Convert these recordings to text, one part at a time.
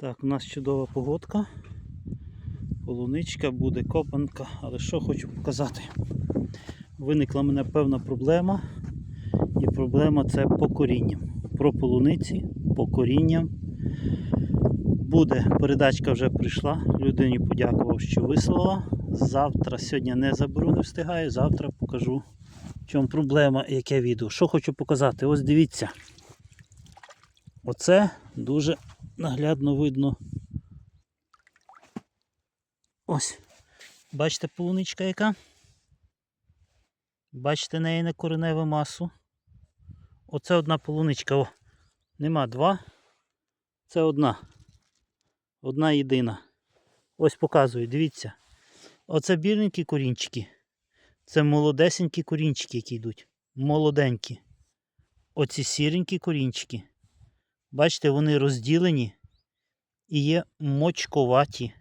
Так, у нас чудова погодка. Полуничка, буде копанка, але що хочу показати. Виникла мене певна проблема. І проблема це по корінням. Про полуниці, по корінням. Буде, передачка вже прийшла. Людині подякував, що вислала. Завтра, сьогодні не заберу, не встигаю. Завтра покажу, в чому проблема, яке відео. Що хочу показати? Ось дивіться. Оце дуже наглядно видно. Ось. Бачите полуничка яка? Бачите неї на кореневу масу. Оце одна полуничка. О, нема два. Це одна. Одна єдина. Ось показую, дивіться. Оце біленькі корінчики. Це молодесенькі корінчики, які йдуть. Молоденькі. Оці сіренькі корінчики. Бачите, вони розділені і є мочковаті.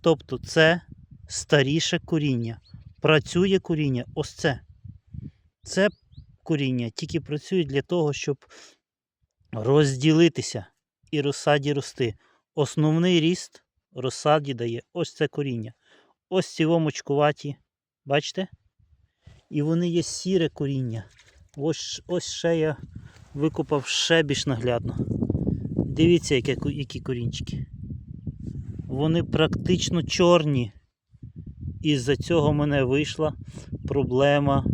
Тобто це старіше коріння. Працює коріння. Ось це. Це коріння тільки працює для того, щоб розділитися і розсаді рости. Основний ріст розсаді дає ось це коріння. Ось ці мочкуваті. Бачите? І вони є сіре коріння. Ось, ось ще я викопав ще більш наглядно. Дивіться, які, корінчики. Вони практично чорні. Із-за цього в мене вийшла проблема,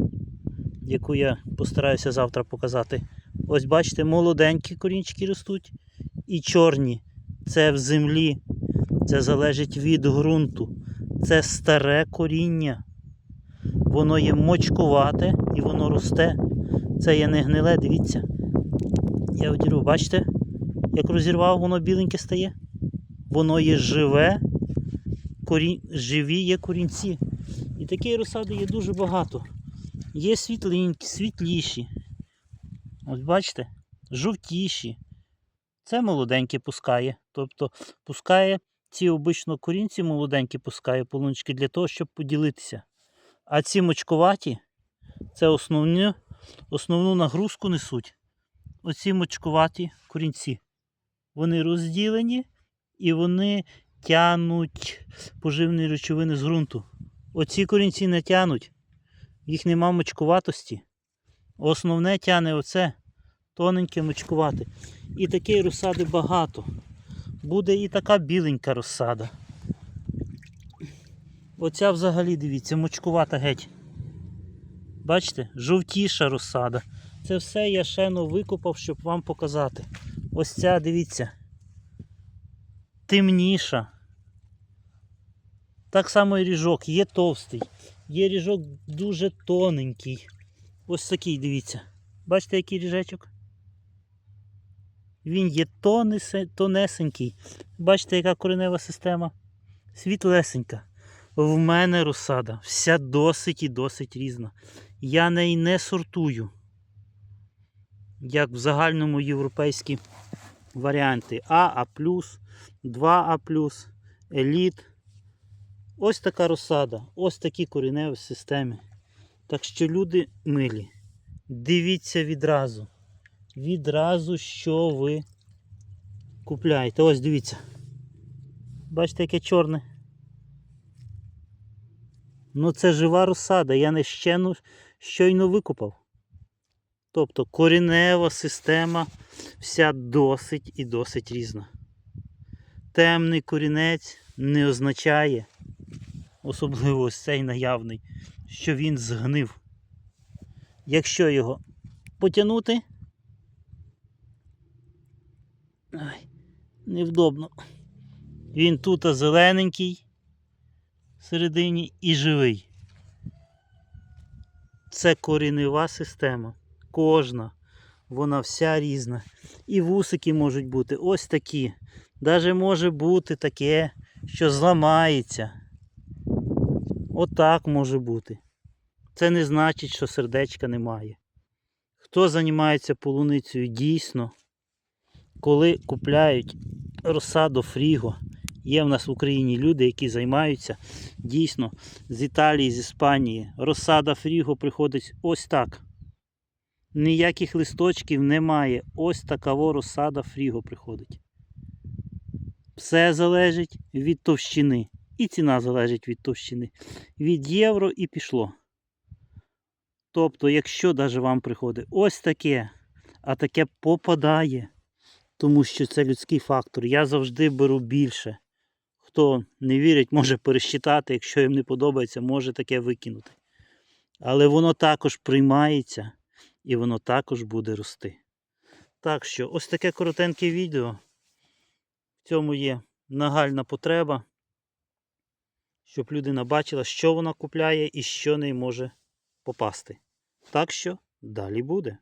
яку я постараюся завтра показати. Ось бачите, молоденькі корінчики ростуть і чорні. Це в землі. Це залежить від ґрунту. Це старе коріння. Воно є мочкувате і воно росте. Це є не гниле, дивіться. Я одірву, бачите, як розірвав, воно біленьке стає. Воно є живе, корі... живі є корінці. І такої розсади є дуже багато. Є світленькі, світліші. Ось бачите, жовтіші. Це молоденьке пускає. Тобто пускає ці обично корінці молоденькі пускає полунички для того, щоб поділитися. А ці мочковаті це основні, основну нагрузку несуть. Оці мочковаті корінці. Вони розділені і вони тянуть поживні речовини з ґрунту. Оці корінці не тянуть, їх нема мочкуватості. Основне тяне оце тоненьке мочкувате. І такої розсади багато. Буде і така біленька розсада. Оця взагалі, дивіться, мочкувата геть. Бачите, жовтіша розсада. Це все я шено викопав, щоб вам показати. Ось ця, дивіться, темніша. Так само і ріжок, є товстий, є ріжок дуже тоненький. Ось такий, дивіться. Бачите, який ріжечок? Він є тонесенький. Бачите, яка коренева система? Світлесенька. В мене розсада. Вся досить і досить різна. Я неї не сортую. Як в загальному європейські варіанти А, А, 2А, еліт. Ось така розсада, ось такі кореневі системи. Так що люди милі, дивіться відразу. Відразу, що ви купляєте. Ось дивіться. Бачите, яке чорне. Ну це жива розсада, я не щену, щойно викупав. Тобто коренева система вся досить і досить різна. Темний корінець не означає, особливо ось цей наявний, що він згнив. Якщо його потягнути, ай, невдобно. Він тут зелененький всередині і живий. Це корінева система. Кожна. Вона вся різна. І вусики можуть бути ось такі. Даже може бути таке, що зламається. Отак може бути. Це не значить, що сердечка немає. Хто займається полуницею дійсно, коли купляють розсаду фріго, є в нас в Україні люди, які займаються дійсно з Італії, з Іспанії. Розсада фріго приходить ось так. Ніяких листочків немає. Ось такава розсада фріго приходить. Все залежить від товщини. І ціна залежить від товщини. Від євро і пішло. Тобто, якщо навіть вам приходить ось таке, а таке попадає, тому що це людський фактор, я завжди беру більше. Хто не вірить, може пересчитати, якщо їм не подобається, може таке викинути. Але воно також приймається і воно також буде рости. Так що, ось таке коротеньке відео. В цьому є нагальна потреба, щоб людина бачила, що вона купляє і що неї може попасти. Так що далі буде.